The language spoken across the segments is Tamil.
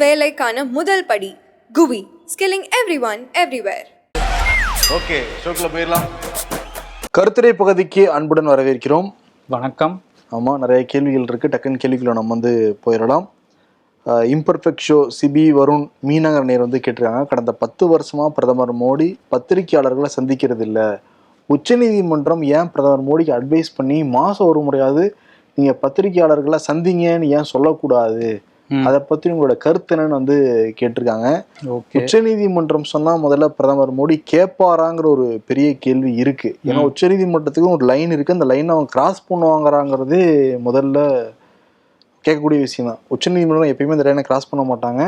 வேலைக்கான முதல் படி GUVI skilling everyone everywhere okay ஷோக்கில் போயிடலாம். கருத்துரை பகுதிக்கு அன்புடன் வரவேற்கிறோம். வணக்கம். ஆமாம் நிறைய கேள்விகள் இருக்குது டக்குன்னு கேள்விகளை நம்ம வந்து போயிடலாம். இம்பர்ஃபெக்ட் ஷோ சிபி வருண் மீனகர் நேர் வந்து கேட்டிருக்காங்க. கடந்த பத்து வருஷமா பிரதமர் மோடி பத்திரிகையாளர்களை சந்திக்கிறது இல்லை. உச்சநீதிமன்றம் ஏன் பிரதமர் மோடிக்கு அட்வைஸ் பண்ணி மாதம் ஒரு முறையாவது நீங்கள் பத்திரிகையாளர்களை சந்திங்கன்னு ஏன் சொல்லக்கூடாது. அதை பற்றி உங்களோட கருத்து என்னன்னு வந்து கேட்டிருக்காங்க. ஓகே. உச்சநீதிமன்றம் சொன்னா முதல்ல பிரதமர் மோடி கேட்பாராங்கிற ஒரு பெரிய கேள்வி இருக்கு. ஏன்னா உச்சநீதிமன்றத்துக்கும் ஒரு லைன் இருக்கு. அந்த லைனை அவங்க கிராஸ் பண்ணுவாங்கறாங்கிறது முதல்ல கேட்கக்கூடிய விஷயம் தான். உச்சநீதிமன்றம் எப்பயுமே இந்த லைனை கிராஸ் பண்ண மாட்டாங்க.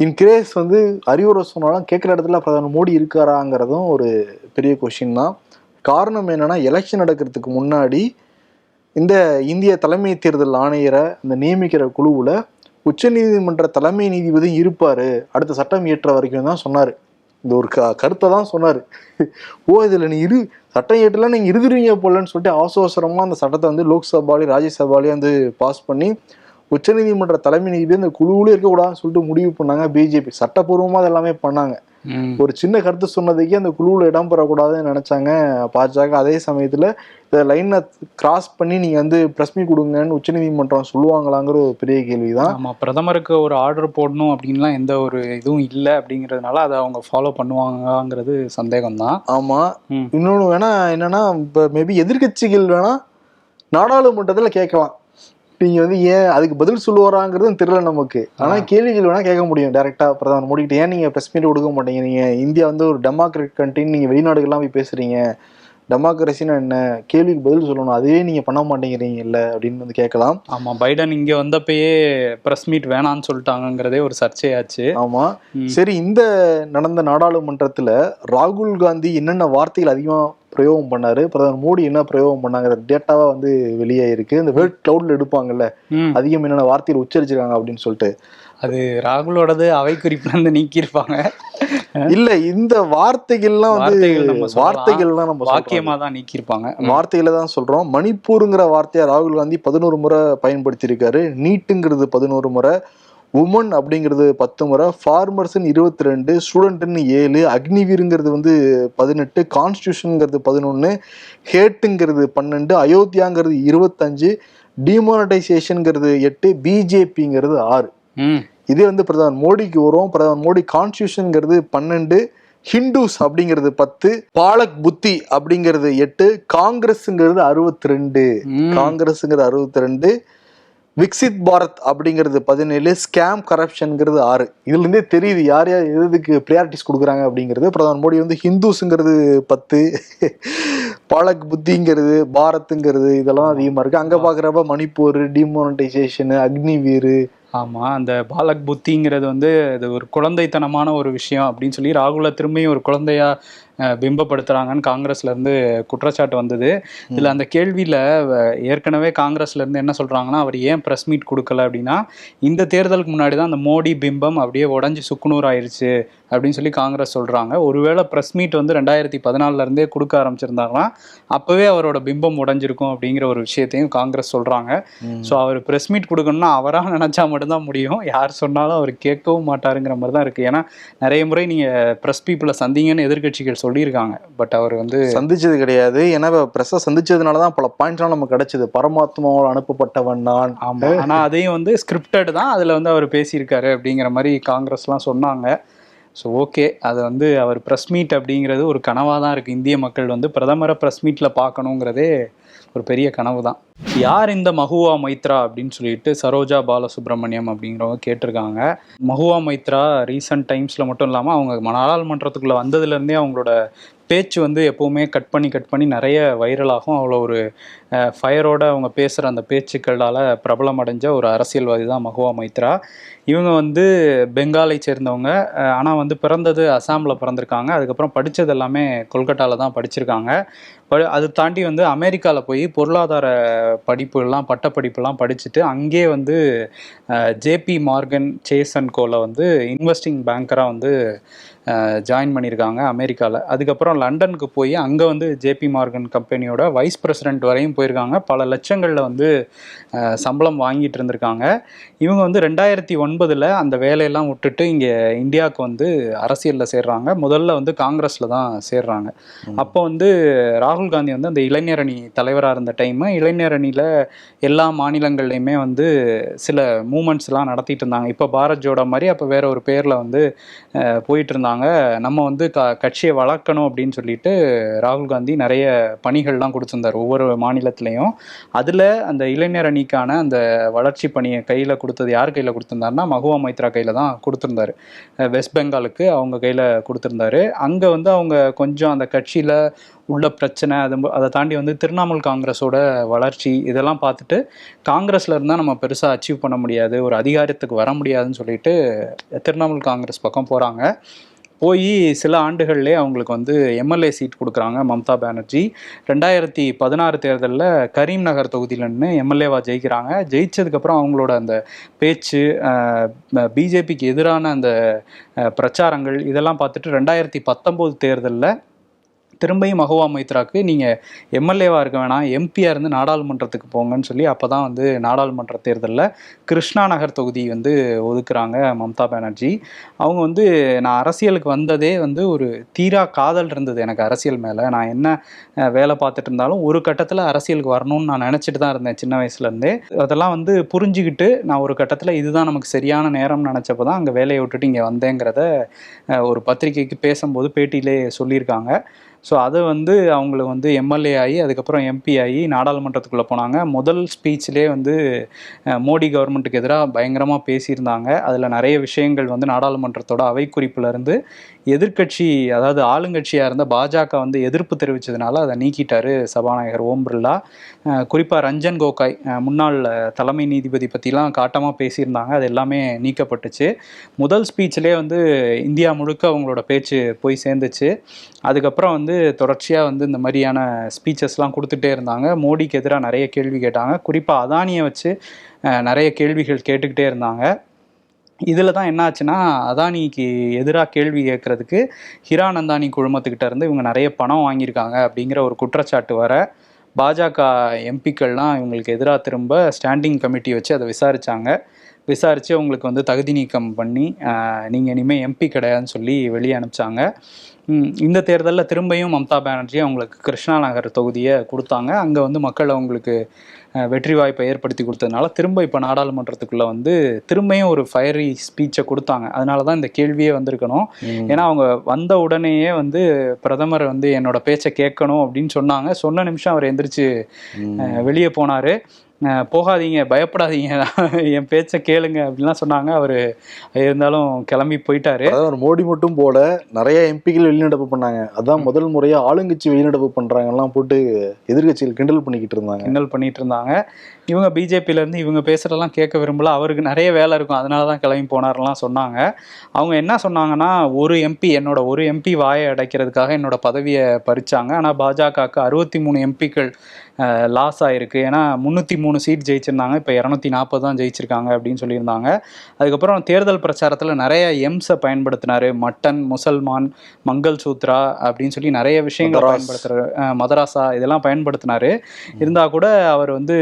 இன்கேஸ் வந்து அறிவுரை சொன்னாலும் கேட்குற இடத்துல பிரதமர் மோடி இருக்காராங்கிறதும் ஒரு பெரிய கொஷின் தான். காரணம் என்னன்னா எலெக்ஷன் நடக்கிறதுக்கு முன்னாடி இந்த இந்திய தலைமை தேர்தல் ஆணையரை இந்த நியமிக்கிற குழுவுல உச்சநீதிமன்ற தலைமை நீதிபதி இருப்பார். அடுத்த சட்டம் இயற்ற வரைக்கும் தான் சொன்னார். இந்த ஒரு க கருத்தை தான் சொன்னார். ஓ இதில் நீ இரு சட்டம் இயற்றலாம் நீங்கள் இருந்துருவீங்க போலன்னு சொல்லிட்டு அவசரமாக அந்த சட்டத்தை வந்து லோக்சபாலையும் ராஜ்யசபாலையும் வந்து பாஸ் பண்ணி உச்சநீதிமன்ற தலைமை நீதிபதி அந்த குழுவிலே இருக்கக்கூடாதுன்னு சொல்லிட்டு முடிவு பண்ணாங்க. பிஜேபி சட்டப்பூர்வமாக அது எல்லாமே பண்ணாங்க. ஒரு சின்ன கருத்து சொன்னதுக்கே அந்த குழுவில் இடம் பெறக்கூடாதுன்னு நினைச்சாங்க பாஜக. அதே சமயத்துல இந்த லைனை கிராஸ் பண்ணி நீங்க வந்து பிரஸ் மீட் கொடுங்கன்னு உச்சநீதிமன்றம் சொல்லுவாங்களாங்கிற ஒரு பெரிய கேள்விதான். ஆமா பிரதமருக்கு ஒரு ஆர்டர் போடணும் அப்படின்லாம் எந்த ஒரு இதுவும் இல்லை அப்படிங்கிறதுனால அதை அவங்க ஃபாலோ பண்ணுவாங்கங்கிறது சந்தேகம் தான் ஆமா. ம். இன்னொன்னு வேணா என்னன்னா இப்ப மேபி எதிர்க்கட்சிகள் வேணா நாடாளுமன்றத்துல கேட்கலாம். நீங்க வந்து ஏன் அதுக்கு பதில் சொல்லுவாராங்கிறதும் தெரியல நமக்கு. ஆனா கேள்விகள் வேணா கேட்க முடியும். டைரக்டா பிரதமர் மோடிக்கிட்ட ஏன் நீங்க பிரஸ் மீட் கொடுக்க மாட்டீங்க? நீங்க இந்தியா வந்து ஒரு டெமோக்ராட் கண்ட்ரின்னு நீங்க வெளிநாடுகள்லாம் போய் பேசுறீங்க. டெமோக்ரஸின்னா என்ன? கேள்விக்கு பதில் சொல்லணும். அதுவே நீங்க பண்ண மாட்டேங்கிறீங்க இல்ல அப்படின்னு வந்து கேட்கலாம். ஆமா பைடன் இங்க வந்தப்பயே பிரஸ் மீட் வேணான்னு சொல்லிட்டாங்கங்கிறதே ஒரு சர்ச்சையாச்சு. ஆமா. சரி இந்த நடந்த நாடாளுமன்றத்துல ராகுல் காந்தி என்னென்ன வார்த்தைகள் அதிகமா பிரயோகம் பண்ணாரு? பிரதமர் மோடி என்ன பிரயோகம் பண்ணாங்கிற டேட்டாவா வந்து வெளியாயிருக்கு. இந்த வேர்ல்ட் கிளவுட்ல எடுப்பாங்கல்ல. அதிகம் என்னென்ன வார்த்தைகள் உச்சரிச்சிருக்காங்க அப்படின்னு சொல்லிட்டு. அது ராகுலோடது அவை குறிப்புல இருந்து நீக்கியிருப்பாங்க. இல்ல இந்த வார்த்தைகள்லாம் வந்து வார்த்தைகள் நம்ம வாக்கியமா தான் நீக்கியிருப்பாங்க. வார்த்தைகளை தான் சொல்றோம். மணிப்பூருங்கிற வார்த்தையை ராகுல் காந்தி பதினோரு முறை பயன்படுத்தியிருக்காரு. நீட்டுங்கிறது பதினோரு முறை உமன் அப்படிங்கிறது பத்து முறை ஃபார்மர்ஸ்னு இருபத்தி ரெண்டு ஸ்டூடெண்ட்னு ஏழு அக்னிவீருங்கிறது வந்து பதினெட்டு கான்ஸ்டியூஷனுங்கிறது பதினொன்று ஹேட்டுங்கிறது பன்னெண்டு அயோத்தியாங்கிறது இருபத்தஞ்சு டிமானடைசேஷனுங்கிறது எட்டு பிஜேபிங்கிறது ஆறு. இதே வந்து பிரதமர் மோடிக்கு வரும். பிரதமர் மோடி கான்ஸ்டியூஷனுங்கிறது பன்னெண்டு ஹிந்துஸ் அப்படிங்கிறது பத்து பாலக் புத்தி அப்படிங்கிறது எட்டு காங்கிரஸ்ங்கிறது அறுபத்தி ரெண்டு. காங்கிரஸ்ங்கிறது அறுபத்தி ரெண்டு விக்சித் பாரத் அப்படிங்கிறது பதினேழு ஸ்கேம் கரப்ஷன்ங்கிறது ஆறு. இதுல இருந்தே தெரியுது யார் யார் எது எதுக்கு ப்ரியாரிட்டிஸ் கொடுக்குறாங்க அப்படிங்கிறது. பிரதமர் மோடி வந்து ஹிந்துஸுங்கிறது பத்து பாலக் புத்திங்கிறது பாரத்துங்கிறது இதெல்லாம் அதிகமா இருக்கு. அங்க பாக்குறப்ப மணிப்பூர் டிமானடைசேஷன் அக்னிவீர் ஆமா அந்த பாலக் புத்திங்கிறது வந்து இது ஒரு குழந்தைத்தனமான ஒரு விஷயம் அப்படின்னு சொல்லி ராகுல திரும்பியும் ஒரு குழந்தையா அஹ், பிம்பப்படுத்துறாங்கன்னு காங்கிரஸ்ல இருந்து குற்றச்சாட்டு வந்தது. இதுல அந்த கேள்வியில ஏற்கனவே காங்கிரஸ்ல இருந்து என்ன சொல்றாங்கன்னா அவர் ஏன் பிரஸ் மீட் கொடுக்கல அப்படின்னா இந்த தேர்தலுக்கு முன்னாடி தான் அந்த மோடி பிம்பம் அப்படியே உடஞ்சி சுக்குநூறு ஆயிருச்சு அப்படின்னு சொல்லி காங்கிரஸ் சொல்றாங்க. ஒருவேளை பிரஸ் மீட் வந்து ரெண்டாயிரத்தி பதினாலுல இருந்தே கொடுக்க ஆரம்பிச்சிருந்தாங்கன்னா அப்பவே அவரோட பிம்பம் உடைஞ்சிருக்கும் அப்படிங்கிற ஒரு விஷயத்தையும் காங்கிரஸ் சொல்றாங்க. ஸோ அவர் ப்ரெஸ் மீட் கொடுக்கணும்னா அவராக நினச்சா மட்டும்தான் முடியும். யார் சொன்னாலும் அவர் கேட்கவும் மாட்டாருங்கிற மாதிரி தான் இருக்குது ஏன்னா நிறைய முறை நீங்கள் ப்ரெஸ் பீப்புளை சந்திங்கன்னு எதிர்க்கட்சிகள் சொல்லியிருக்காங்க. பட் அவர் வந்து சந்திச்சது கிடையாது. ஏன்னா பிரஸ்ஸை சந்திச்சதுனால தான் பல பாயிண்ட்லாம் நமக்கு கிடைச்சது. பரமாத்மாவோட அனுப்பப்பட்டவன் நான். ஆமாம் ஆனால் அதையும் வந்து ஸ்கிரிப்டட் தான். அதில் வந்து அவர் பேசியிருக்காரு அப்படிங்கிற மாதிரி காங்கிரஸ்லாம் சொன்னாங்க. ஸோ ஓகே அது வந்து அவர் ப்ரெஸ் மீட் அப்படிங்கிறது ஒரு கனவாக தான் இருக்குது இந்திய மக்கள் வந்து பிரதமரை ப்ரெஸ் மீட்டில் பார்க்கணுங்கிறதே ஒரு பெரிய கனவு தான். யார் இந்த மஹுவா மைத்ரா அப்படின்னு சொல்லிட்டு சரோஜா பாலசுப்ரமணியம் அப்படிங்கிறவங்க கேட்டிருக்காங்க. மஹுவா மைத்ரா ரீசன்ட் டைம்ஸில் மட்டும் இல்லாமல் அவங்க நாடாளுமன்றத்துக்குள்ளே வந்ததுலேருந்தே அவங்களோட பேச்சு வந்து எப்போவுமே கட் பண்ணி கட் பண்ணி நிறைய வைரலாகும். அவ்வளோ ஒரு ஃபயரோட அவங்க பேசுகிற அந்த பேச்சுக்களால் பிரபலம் அடைஞ்ச ஒரு அரசியல்வாதி தான் மகுவா மைத்ரா. இவங்க வந்து பெங்காலை சேர்ந்தவங்க. ஆனால் வந்து பிறந்தது அசாமில் பிறந்திருக்காங்க. அதுக்கப்புறம் படித்தது எல்லாமே கொல்கட்டாவில் தான் படிச்சிருக்காங்க. ப- அது தாண்டி வந்து அமெரிக்காவில் போய் பொருளாதார படிப்புலாம் பட்டப்படிப்புலாம் படிச்சுட்டு அங்கேயே வந்து ஜேபி மார்கன் சேஸ் அண்ட் கோல வந்து இன்வெஸ்டிங் பேங்கராக வந்து ஜாயின் பண்ணியிருக்காங்க அமெரிக்காவில் அதுக்கப்புறம் லண்டனுக்கு போய் அங்கே வந்து ஜேபி மார்கன் கம்பெனியோட வைஸ் பிரசிடென்ட் வரையும் போயிருக்காங்க. பல லட்சங்களில் வந்து சம்பளம் வாங்கிட்டு இருந்திருக்காங்க. இவங்க வந்து ரெண்டாயிரத்தி ஒன்பதில் அந்த வேலையெல்லாம் விட்டுட்டு இங்கே இந்தியாவுக்கு வந்து அரசியலில் சேர்றாங்க. முதல்ல வந்து காங்கிரஸில் தான் சேர்றாங்க. அப்போ வந்து ராகுல் காந்தி வந்து அந்த இளைஞர் அணி தலைவராக இருந்த டைமு இளைஞர் அணியில் எல்லா மாநிலங்கள்லையுமே வந்து சில மூமெண்ட்ஸ்லாம் நடத்திட்டு இருந்தாங்க. இப்போ பாரத் ஜோடோ மாதிரி அப்போ வேற ஒரு பேரில் வந்து போயிட்டு இருந்தாங்க. நம்ம வந்து க கட்சியை வளர்க்கணும் அப்படின்னு சொல்லிட்டு ராகுல் காந்தி நிறைய பணிகள்லாம் கொடுத்துருந்தார் ஒவ்வொரு மாநிலத்திலையும். அதில் அந்த இளைஞர் அணிக்கான அந்த வளர்ச்சி பணியை கையில் கொடுத்தது யார் கையில் கொடுத்துருந்தாருன்னா மகுவா மைத்ரா கையில் தான் கொடுத்துருந்தாரு. வெஸ்ட் பெங்காலுக்கு அவங்க கையில் கொடுத்துருந்தாரு. அங்கே வந்து அவங்க கொஞ்சம் அந்த கட்சியில் உள்ள பிரச்சனை அது அதை தாண்டி வந்து திரிணாமுல் காங்கிரஸோட வளர்ச்சி இதெல்லாம் பார்த்துட்டு காங்கிரஸில் இருந்தால் நம்ம பெருசாக அச்சீவ் பண்ண முடியாது ஒரு அதிகாரத்துக்கு வர முடியாதுன்னு சொல்லிட்டு திரிணாமுல் காங்கிரஸ் பக்கம் போகிறாங்க போய் சில ஆண்டுகள்லேயே அவங்களுக்கு வந்து எம்எல்ஏ சீட் கொடுக்குறாங்க மம்தா பானர்ஜி. ரெண்டாயிரத்தி பதினாறு தேர்தலில் கரீம் நகர் தொகுதியிலன்னு எம்எல்ஏவா ஜெயிக்கிறாங்க. ஜெயிச்சதுக்கப்புறம் அவங்களோட அந்த பேச்சு பிஜேபிக்கு எதிரான அந்த பிரச்சாரங்கள் இதெல்லாம் பார்த்துட்டு ரெண்டாயிரத்தி பத்தொம்போது தேர்தலில் திரும்பியும் மகுவா மைத்ராக்கு நீங்கள் எம்எல்ஏவாக இருக்க வேணாம் எம்பியாக இருந்து நாடாளுமன்றத்துக்கு போங்கன்னு சொல்லி அப்போ தான் வந்து நாடாளுமன்ற தேர்தலில் கிருஷ்ணா நகர் தொகுதி வந்து ஒதுக்குறாங்க மம்தா பானர்ஜி. அவங்க வந்து நான் அரசியலுக்கு வந்ததே வந்து ஒரு தீரா காதல் இருந்தது எனக்கு அரசியல் மேலே. நான் என்ன வேலை பார்த்துட்டு இருந்தாலும் ஒரு கட்டத்தில் அரசியலுக்கு வரணும்னு நான் நினச்சிட்டு தான் இருந்தேன் சின்ன வயசுலேருந்தே அதெல்லாம் வந்து புரிஞ்சுக்கிட்டு நான் ஒரு கட்டத்தில் இதுதான் நமக்கு சரியான நேரம்னு நினச்சப்போ தான் அங்கே வேலையை விட்டுட்டு இங்கே வந்தேங்கிறத ஒரு பத்திரிக்கைக்கு பேசும்போது பேட்டியிலே சொல்லியிருக்காங்க. ஸோ அது வந்து அவங்களை வந்து எம்எல்ஏ ஆகி அதுக்கப்புறம் எம்பி ஆகி நாடாளுமன்றத்துக்குள்ளே போனாங்க. முதல் ஸ்பீச்லேயே வந்து மோடி கவர்மெண்ட்டுக்கு எதிராக பயங்கரமாக பேசியிருந்தாங்க. அதில் நிறைய விஷயங்கள் வந்து நாடாளுமன்றத்தோட அவை குறிப்பிலேருந்து எதிர்க்கட்சி அதாவது ஆளுங்கட்சியாக இருந்த பாஜக வந்து எதிர்ப்பு தெரிவித்ததுனால அதை நீக்கிட்டார் சபாநாயகர் ஓம் பிர்லா. குறிப்பாக ரஞ்சன் கோகாய் முன்னாள் தலைமை நீதிபதி பற்றிலாம் காட்டமாக பேசியிருந்தாங்க. அது எல்லாமே நீக்கப்பட்டுச்சு. முதல் ஸ்பீச்சிலே வந்து இந்தியா முழுக்க அவங்களோட பேச்சு போய் சேர்ந்துச்சு. அதுக்கப்புறம் வந்து தொடர்ச்சியாக வந்து இந்த மாதிரியான ஸ்பீச்சஸ்லாம் கொடுத்துட்டே இருந்தாங்க. மோடிக்கு எதிராக நிறைய கேள்வி கேட்டாங்க. குறிப்பாக அதானியை வச்சு நிறைய கேள்விகள் கேட்டுக்கிட்டே இருந்தாங்க. இதில் தான் என்ன ஆச்சுன்னா அதானிக்கு எதிராக கேள்வி கேட்கறதுக்கு ஹிரானந்தானி குழுமத்துக்கிட்ட இருந்து இவங்க நிறைய பணம் வாங்கியிருக்காங்க அப்படிங்கிற ஒரு குற்றச்சாட்டு வர பாஜக எம்பிக்கள்லாம் இவங்களுக்கு எதிராக திரும்ப ஸ்டாண்டிங் கமிட்டி வச்சு அதை விசாரித்தாங்க விசாரித்து அவங்களுக்கு வந்து தகுதி நீக்கம் பண்ணி நீங்கள் இனிமேல் எம்பி கிடையாதுன்னு சொல்லி வெளியே அனுப்பிச்சாங்க. இந்த தேர்தலில் திரும்பியும் மம்தா பானர்ஜி அவங்களுக்கு கிருஷ்ணா நகர் தொகுதியை கொடுத்தாங்க. அங்கே வந்து மக்கள் அவங்களுக்கு வெற்றி வாய்ப்பை ஏற்படுத்தி கொடுத்ததுனால திரும்ப இப்போ நாடாளுமன்றத்துக்குள்ளே வந்து திரும்பியும் ஒரு ஃபயரி ஸ்பீச்சை கொடுத்தாங்க. அதனால தான் இந்த கேள்வியே வந்திருக்கணும். ஏன்னா அவங்க வந்த உடனேயே வந்து பிரதமர் வந்து என்னோட பேச்சை கேட்கணும் அப்படின்னு சொன்னாங்க. சொன்ன நிமிஷம் அவர் எந்திரிச்சு வெளியே போனார். போகாதீங்க பயப்படாதீங்க. என் பேச்சை கேளுங்க அப்படின்லாம் சொன்னாங்க. அவர் இருந்தாலும் கிளம்பி போயிட்டாரு. பிரதமர் மோடி மட்டும் போல நிறைய எம்பிக்கள் வெளிநடப்பு பண்ணாங்க. அதான் முதல் முறையா ஆளுங்கட்சி வெளிநடப்பு பண்றாங்கலாம் போட்டு எதிர்க்கட்சிகள் கிண்டல் பண்ணிக்கிட்டு இருந்தாங்க. கிண்டல் பண்ணிட்டு இருந்தாங்க. இவங்க பிஜேபியில இருந்து இவங்க பேசுறதெல்லாம் கேட்க விரும்பல. அவருக்கு நிறைய வேலை இருக்கும். அதனால தான் கிளம்பி போனார்லாம் சொன்னாங்க. அவங்க என்ன சொன்னாங்கன்னா ஒரு எம்பி என்னோட ஒரு எம்பி வாயை அடைக்கிறதுக்காக என்னோட பதவியை பறிச்சாங்க. ஆனால் பாஜகவுக்கு அறுபத்தி மூணு எம்பிக்கள் லாஸ் ஆயிருக்கு. ஏன்னா முந்நூற்றி மூணு சீட் ஜெயிச்சிருந்தாங்க. இப்போ இரநூத்தி நாற்பது தான் ஜெயிச்சிருக்காங்க அப்படின்னு சொல்லியிருந்தாங்க. அதுக்கப்புறம் தேர்தல் பிரச்சாரத்தில் நிறைய எம்ஸை பயன்படுத்தினாரு. மட்டன் முசல்மான் மங்கள் சூத்ரா அப்படின்னு சொல்லி நிறைய விஷயங்களை அஹ் மதராசா இதெல்லாம் பயன்படுத்தினாரு. இருந்தா கூட அவர் வந்து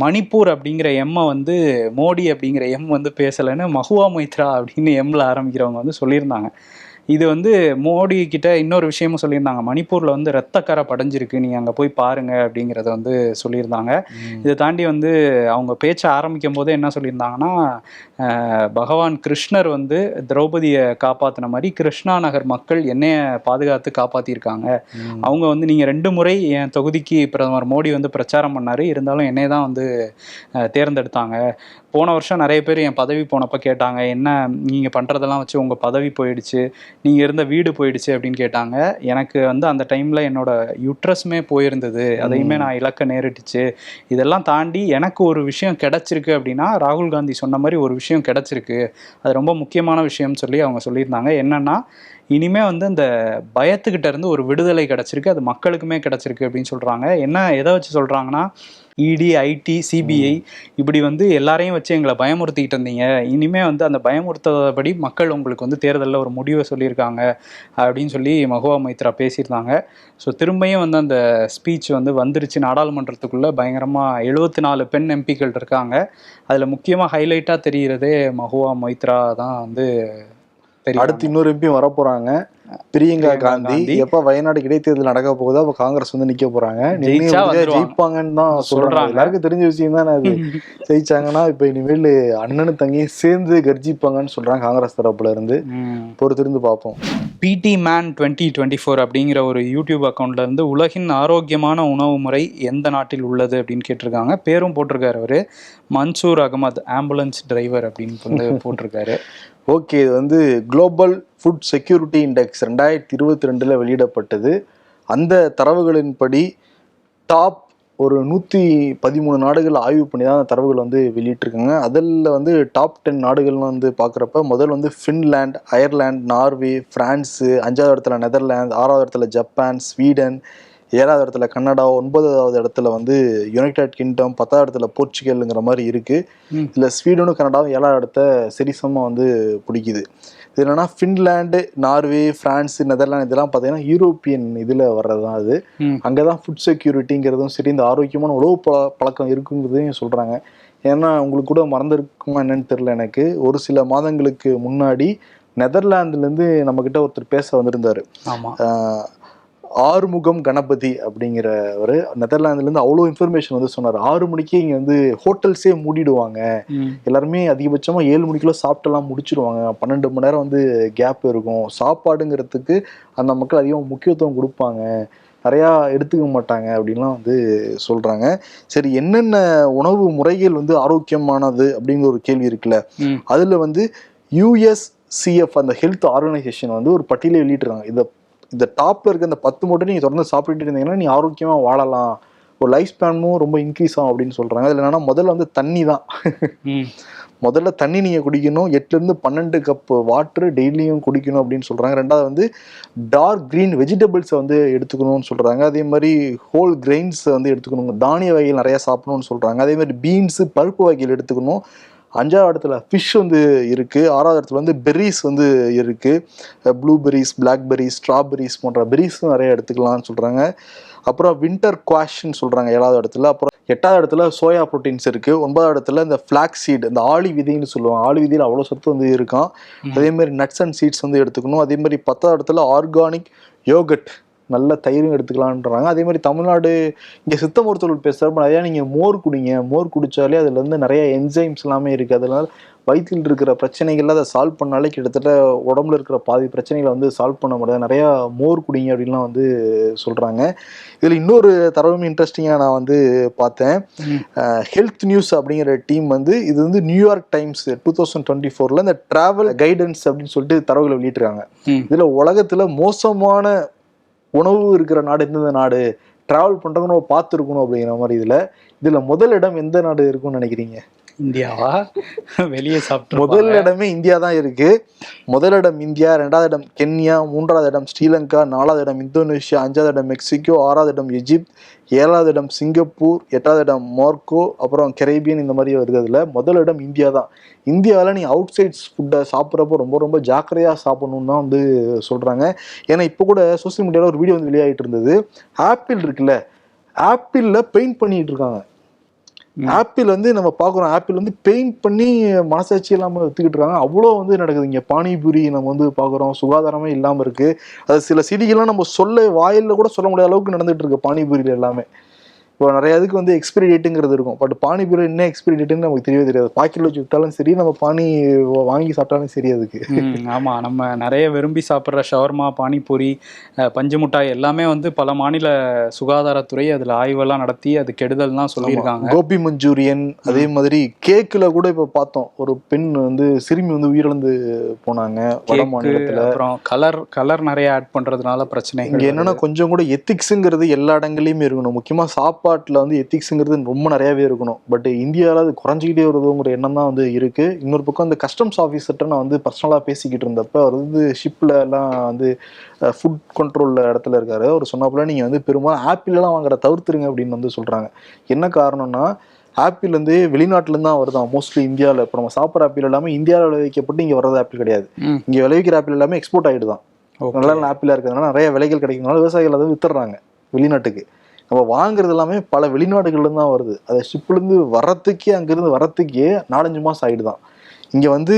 மணிப்பூர் அப்படிங்கிற எம்மை வந்து மோடி அப்படிங்கிற எம் வந்து பேசலைன்னு மகுவா மொய்த்ரா அப்படின்னு எம்ல ஆரம்பிக்கிறவங்க வந்து சொல்லியிருந்தாங்க. இது வந்து மோடி கிட்ட இன்னொரு விஷயமும் சொல்லியிருந்தாங்க. மணிப்பூர்ல வந்து ரத்தக்கரை படைஞ்சிருக்கு. நீங்க அங்க போய் பாருங்க அப்படிங்கிறத வந்து சொல்லியிருந்தாங்க. இதை தாண்டி வந்து அவங்க பேச்ச ஆரம்பிக்கும் போதே என்ன சொல்லியிருந்தாங்கன்னா பகவான் கிருஷ்ணர் வந்து திரௌபதியை காப்பாத்தின மாதிரி கிருஷ்ணா நகர் மக்கள் என்னைய பாதுகாத்து காப்பாத்திருக்காங்க. அவங்க வந்து நீங்க ரெண்டு முறை என் தொகுதிக்கு பிரதமர் மோடி வந்து பிரச்சாரம் பண்ணாரு. இருந்தாலும் என்னைய தான் வந்து தேர்ந்தெடுத்தாங்க. போன வருஷம் நிறைய பேர் என் பதவி போனப்ப கேட்டாங்க என்ன நீங்க பண்றதெல்லாம் வச்சு உங்க பதவி போயிடுச்சு நீங்க இருந்த வீடு போயிடுச்சு அப்படின்னு கேட்டாங்க. எனக்கு வந்து அந்த டைம்ல என்னோட யுட்ரஸுமே போயிருந்தது. அதையுமே நான் இழக்க நேரிட்டுச்சு. இதெல்லாம் தாண்டி எனக்கு ஒரு விஷயம் கிடைச்சிருக்கு அப்படின்னா ராகுல் காந்தி சொன்ன மாதிரி ஒரு விஷயம் கிடைச்சிருக்கு. அது ரொம்ப முக்கியமான விஷயம்னு சொல்லி அவங்க சொல்லியிருந்தாங்க. என்னன்னா இனிமே வந்து இந்த பயத்துக்கிட்ட இருந்து ஒரு விடுதலை கிடைச்சிருக்கு அது மக்களுக்குமே கிடைச்சிருக்கு அப்படின்னு சொல்றாங்க. என்ன எதை வச்சு சொல்றாங்கன்னா இடி ஐடி சிபிஐ இப்படி வந்து எல்லாரையும் வச்சு எங்களை பயமுறுத்திக்கிட்டு இருந்தீங்க. இனிமே வந்து அந்த பயமுறுத்தாதபடி மக்கள் உங்களுக்கு வந்து தேர்தலில் ஒரு முடிவை சொல்லியிருக்காங்க அப்படின்னு சொல்லி மகுவா மைத்ரா பேசியிருந்தாங்க. ஸோ திரும்பியும் வந்து அந்த ஸ்பீச் வந்து வந்துருச்சு நாடாளுமன்றத்துக்குள்ள. பயங்கரமாக எழுபத்தி நாலு பெண் எம்பிக்கள் இருக்காங்க. அதில் முக்கியமாக ஹைலைட்டாக தெரிகிறதே மகுவா மைத்ரா தான் வந்து அடுத்து இன்னொரு எம்பியும் வர போறாங்க பிரியங்கா காந்தி. எப்ப வயநாடு இடைத்தேர்தல் நடக்க போகுதோ அப்ப காங்கிரஸ் வந்து நிக்க போறாங்க. ஜெயிப்பாங்கன்னு தான் சொல்றாங்க. எல்லாருக்கும் தெரிஞ்ச விஷயம் தானே அது. ஜெயிச்சாங்கன்னா இப்ப இனிமேல் அண்ணனும் தங்கியும் சேர்ந்து கர்ஜிப்பாங்கன்னு சொல்றாங்க காங்கிரஸ் தரப்புல இருந்து. பொறுத்திருந்து பார்ப்போம். பிடி மேன் டுவெண்ட்டி டுவெண்ட்டி ஃபோர் அப்படிங்கிற ஒரு யூடியூப் அக்கௌண்ட்ல இருந்து உலகின் ஆரோக்கியமான உணவு முறை எந்த நாட்டில் உள்ளது அப்படின்னு கேட்டிருக்காங்க. பேரும் போட்டிருக்காரு அவரு. மன்சூர் அகமது ஆம்புலன்ஸ் டிரைவர் அப்படின்னு போட்டிருக்காரு. ஓகே இது வந்து குளோபல் ஃபுட் செக்யூரிட்டி இண்டெக்ஸ் ரெண்டாயிரத்தி இருபத்தி ரெண்டில் வெளியிடப்பட்டது. அந்த தரவுகளின்படி டாப் ஒரு நூற்றி பதிமூணு நாடுகள் ஆய்வு பண்ணி தான் அந்த தரவுகள் வந்து வெளியிட்டிருக்காங்க. அதில் வந்து டாப் டென் நாடுகள்னு வந்து பார்க்குறப்ப முதல் வந்து ஃபின்லாண்ட் அயர்லாண்ட் நார்வே ஃப்ரான்ஸு அஞ்சாவது இடத்துல நெதர்லாந்து ஆறாவது இடத்துல ஜப்பான் ஸ்வீடன் ஏழாவது இடத்துல கனடா ஒன்பதாவது இடத்துல வந்து யுனைடெட் கிங்டம் பத்தாவது இடத்துல போர்ச்சுகல்ங்கிற மாதிரி இருக்குது. இதில் ஸ்வீடனும் கனடாவும் ஏழாவது இடத்த சரிசமமாக வந்து பிடிக்குது. இது என்னன்னா ஃபின்லாண்டு நார்வே ஃப்ரான்ஸ் நெதர்லாந்து இதெல்லாம் பார்த்தீங்கன்னா யூரோப்பியன் இதில் வர்றது தான் அது. அங்கே தான் ஃபுட் செக்யூரிட்டிங்கிறதும் சரி இந்த ஆரோக்கியமான உணவு பழ பழக்கம் இருக்குங்கிறதையும் சொல்கிறாங்க ஏன்னா உங்களுக்கு கூட மறந்துருக்குமா என்னன்னு தெரில எனக்கு. ஒரு சில மாதங்களுக்கு முன்னாடி நெதர்லாந்துலேருந்து நம்மக்கிட்ட ஒருத்தர் பேச வந்திருந்தார். ஆமா. ஆஹ் ஆறுமுகம் கணபதி அப்படிங்கிறவர் நெதர்லாந்துலேருந்து அவ்வளோ இன்ஃபர்மேஷன் வந்து சொன்னார். ஆறு மணிக்கே இங்கே வந்து ஹோட்டல்ஸே மூடிடுவாங்க. எல்லாருமே அதிகபட்சமாக ஏழு மணிக்குள்ள சாப்பிட்டெல்லாம் முடிச்சிருவாங்க. பன்னெண்டு மணி நேரம் வந்து கேப் இருக்கும். சாப்பாடுங்கிறதுக்கு அந்த மக்கள் அதிகம் முக்கியத்துவம் கொடுப்பாங்க. நிறையா எடுத்துக்க மாட்டாங்க அப்படின்லாம் வந்து சொல்கிறாங்க சரி என்னென்ன உணவு முறைகள் வந்து ஆரோக்கியமானது அப்படிங்கிற ஒரு கேள்வி இருக்குல்ல. அதில் வந்து யூஎஸ்சிஎஃப் அந்த ஹெல்த் ஆர்கனைசேஷன் வந்து ஒரு பட்டியலை வெளியிட்டிருக்காங்க. இதை இந்த டாப்ல இருக்க இந்த பத்து மட்டும் நீங்கள் தொடர்ந்து சாப்பிட்டுட்டு இருந்தீங்கன்னா நீ ஆரோக்கியமாக வாழலாம். ஒரு லைஃப் ஸ்பேனும் ரொம்ப இன்க்ரீஸ் ஆகும் அப்படின்னு சொல்கிறாங்க அதில் என்னன்னா முதல்ல வந்து தண்ணி தான். முதல்ல தண்ணி நீங்கள் குடிக்கணும். எட்டுலேருந்து பன்னெண்டு கப் வாட்டர் டெய்லியும் குடிக்கணும் அப்படின்னு சொல்கிறாங்க ரெண்டாவது வந்து டார்க் க்ரீன் வெஜிடபிள்ஸை வந்து எடுத்துக்கணும்னு சொல்கிறாங்க அதே மாதிரி ஹோல் கிரெயின்ஸை வந்து எடுத்துக்கணும் தானிய வகைகள் நிறையா சாப்பிடணும்னு சொல்கிறாங்க அதே மாதிரி பீன்ஸு பருப்பு வகைகள் எடுத்துக்கணும். அஞ்சாவது இடத்துல ஃபிஷ் வந்து இருக்குது ஆறாவது இடத்துல வந்து பெர்ரிஸ் வந்து இருக்குது ப்ளூபெரிஸ் பிளாக்பெரிஸ் ஸ்ட்ராபெரிஸ் போன்ற பெர்ரிஸும் நிறைய எடுத்துக்கலாம்னு சொல்கிறாங்க அப்புறம் வின்டர் குவாஷ்ன்னு சொல்கிறாங்க ஏழாவது இடத்துல. அப்புறம் எட்டாவது இடத்துல சோயா ப்ரோட்டீன்ஸ் இருக்குது ஒன்பதாவது இடத்துல இந்த ஃப்ளாக் சீட் இந்த ஆளி விதைன்னு சொல்லுவாங்க. ஆளி விதையில் அவ்வளோ சத்து வந்து இருக்கான் அதே மாதிரி நட்ஸ் அண்ட் சீட்ஸ் வந்து எடுத்துக்கணும். அதே மாதிரி பத்தாவது இடத்துல ஆர்கானிக் யோகட் நல்ல தயிரும் எடுத்துக்கலான்றாங்க அதே மாதிரி தமிழ்நாடு இங்கே சித்த மருத்துவர்கள் பேசுகிறப்ப நிறையா நீங்கள் மோர் குடிங்க. மோர் குடித்தாலே அதுல இருந்து நிறைய என்சைம்ஸ் எல்லாமே இருக்குது அதனால வயிற்றில் இருக்கிற பிரச்சனைகள்ல அதை சால்வ் பண்ணாலே கிட்டத்தட்ட உடம்புல இருக்கிற பாதி பிரச்சனைகளை வந்து சால்வ் பண்ண முடியாது. நிறையா மோர் குடிங்க அப்படின்லாம் வந்து சொல்கிறாங்க இதில் இன்னொரு தரவும் இன்ட்ரெஸ்டிங்காக நான் வந்து பார்த்தேன். ஹெல்த் நியூஸ் அப்படிங்கிற டீம் வந்து இது வந்து New York Times two thousand twenty ஃபோரில் இந்த ட்ராவல் கைடன்ஸ் அப்படின்னு சொல்லிட்டு தரவுகளை வெளியிட்டிருக்காங்க. இதில் உலகத்தில் மோசமான உணவு இருக்கிற நாடு எந்தெந்த நாடு ட்ராவல் பண்ணுறவங்க நம்ம பார்த்துருக்கணும் அப்படிங்கிற மாதிரி இதில் இதில் முதல் இடம் எந்த நாடு இருக்கும்னு நினைக்கிறீங்க? இந்தியாவா? வெளியே சாப்பிட்டு முதல் இடமே இந்தியா தான் இருக்கு. முதல் இடம் இந்தியா ரெண்டாவது இடம் கென்யா மூன்றாவது இடம் ஸ்ரீலங்கா நாலாவது இடம் இந்தோனேஷியா அஞ்சாவது இடம் மெக்சிகோ ஆறாவது இடம் எஜிப்த் ஏழாவது இடம் சிங்கப்பூர் எட்டாவது இடம் மார்க்கோ அப்புறம் கரேபியன் இந்த மாதிரி வருகிறதுல முதல் இடம் இந்தியா தான் இந்தியாவில் நீ அவுட் சைட்ஸ் ஃபுட்டை சாப்பிட்றப்போ ரொம்ப ரொம்ப ஜாக்கிரதையாக சாப்பிடணும்னு தான் வந்து சொல்கிறாங்க ஏன்னா இப்போ கூட சோஷியல் மீடியாவில் ஒரு வீடியோ வந்து வெளியாகிட்டு இருந்தது. ஆப்பிள் இருக்குல்ல ஆப்பிளில் பெயிண்ட் பண்ணிகிட்டு இருக்காங்க. ஆப்பிள் வந்து நம்ம பார்க்குறோம். ஆப்பிள் வந்து பெயிண்ட் பண்ணி மனசாட்சி இல்லாமல் வித்துக்கிட்டு இருக்காங்க. அவ்வளோ வந்து நடக்குது இங்கே? பானிபூரி நம்ம வந்து பார்க்குறோம். சுகாதாரமே இல்லாமல் இருக்குது அது சில சிடிகள்லாம் நம்ம சொல்ல வாயிலில் கூட சொல்ல முடியாத அளவுக்கு நடந்துகிட்டு இருக்கு பானிபூரியில் எல்லாமே. இப்போ நிறைய இதுக்கு வந்து எக்ஸ்பிரி டேட்டுங்கிறது இருக்கும். பட் பானிபூரி என்ன எக்ஸ்பிரி டேட்டுன்னு நமக்கு தெரியவே தெரியாது. பாக்கெட்டில் வச்சு விட்டாலும் சரி நம்ம பானி வாங்கி சாப்பிட்டாலும் சரி அதுக்கு. ஆமா. நம்ம நிறைய விரும்பி சாப்பிட்ற ஷவர்மா பானிபூரி அஹ், பஞ்சு மிட்டாய் எல்லாமே வந்து பல மாநில சுகாதாரத்துறை அதுல ஆய்வெல்லாம் நடத்தி அது கெடுதல்லாம் சொல்லியிருக்காங்க. கோபி மஞ்சூரியன் அதே மாதிரி கேக்கில் கூட இப்போ பார்த்தோம். ஒரு பெண் வந்து சிறுமி வந்து உயிரிழந்து போனாங்க வட மாநிலத்தில். அப்புறம் கலர் கலர் நிறைய ஆட் பண்றதுனால பிரச்சனைகள் இங்க என்னன்னா கொஞ்சம் கூட எத்திக்ஸுங்கிறது எல்லா இடங்கள்லயுமே இருக்கணும். முக்கியமா சாப்பாடு சாப்பாட்டில் வந்து எத்திக்ஸுங்கிறது ரொம்ப நிறையாவே இருக்கணும். பட் இந்தியாவில் அது குறைஞ்சிக்கிட்டே வருதுங்கிற எண்ணம் தான் வந்து இருக்குது இன்னொரு பக்கம் இந்த கஸ்டம்ஸ் ஆஃபீஸர்கிட்ட நான் வந்து பர்சனலாக பேசிக்கிட்டு இருந்தப்ப அவர் வந்து ஷிப்பில் எல்லாம் வந்து ஃபுட் கண்ட்ரோல் இடத்துல இருக்காரு. அவர் சொன்னப்பல நீங்கள் வந்து பெரும்பாலும் ஆப்பிளெல்லாம் வாங்குற தவிர்த்துருங்க அப்படின்னு வந்து சொல்கிறாங்க என்ன காரணம்னா ஆப்பிள் வந்து வெளிநாட்டிலேருந்து தான் வருதான். மோஸ்ட்லி இந்தியாவில் இப்போ நம்ம சாப்பிட்ற ஆப்பிள் எல்லாமே இந்தியாவில் விளைவிக்கப்பட்டு இங்கே வர்றது ஆப்பிள் கிடையாது. இங்கே விளைவிக்கிற ஆப்பிள் எல்லாமே எக்ஸ்போர்ட் ஆகிட்டு தான் Okay. நல்ல நல்ல ஆப்பிளாக இருக்கிறதுனால நிறைய விலைகள் கிடைக்கிறதுனால விவசாயிகள் அதை வித்துடுறாங்க வெளிநாட்டுக்கு. நம்ம வாங்குறது எல்லாமே பல வெளிநாடுகள்ல தான் வருது. அதை ஷிப்லேருந்து வர்றதுக்கே அங்கேருந்து வர்றதுக்கே நாலஞ்சு மாதம் ஆகிடுதான் இங்கே வந்து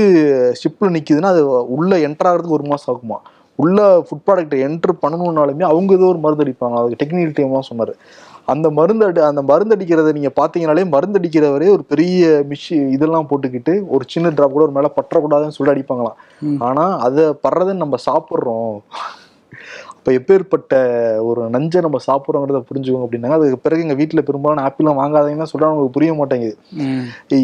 ஷிப்பில் நிற்கிதுன்னா அது உள்ளே என்டர் ஆகிறதுக்கு ஒரு மாதம் ஆகுமா? உள்ள ஃபுட் ப்ராடக்ட்டை என்ட்ரு பண்ணணுன்னாலுமே அவங்க ஏதோ ஒரு மருந்து அடிப்பாங்க. அதுக்கு டெக்னிக்கல் டீம்லாம் சொன்னார். அந்த மருந்து அடி அந்த மருந்து அடிக்கிறத நீங்கள் பார்த்தீங்கனாலே மருந்து அடிக்கிறவரே ஒரு பெரிய மிஷி இதெல்லாம் போட்டுக்கிட்டு ஒரு சின்ன ட்ராப் கூட ஒரு மேலே பற்றக்கூடாதுன்னு சொல்லி அடிப்பாங்களாம். ஆனால் அதை படுறதை நம்ம சாப்பிட்றோம். அப்போ எப்பேற்பட்ட ஒரு நஞ்சை நம்ம சாப்பிட்றோங்கிறத புரிஞ்சுக்கோங்க அப்படின்னாங்க. அதுக்கு பிறகு எங்கள் வீட்டில் பெரும்பாலும் ஆப்பிள்லாம் வாங்காதீங்கன்னு சொல்கிறாங்க உங்களுக்கு புரிய மாட்டேங்குது.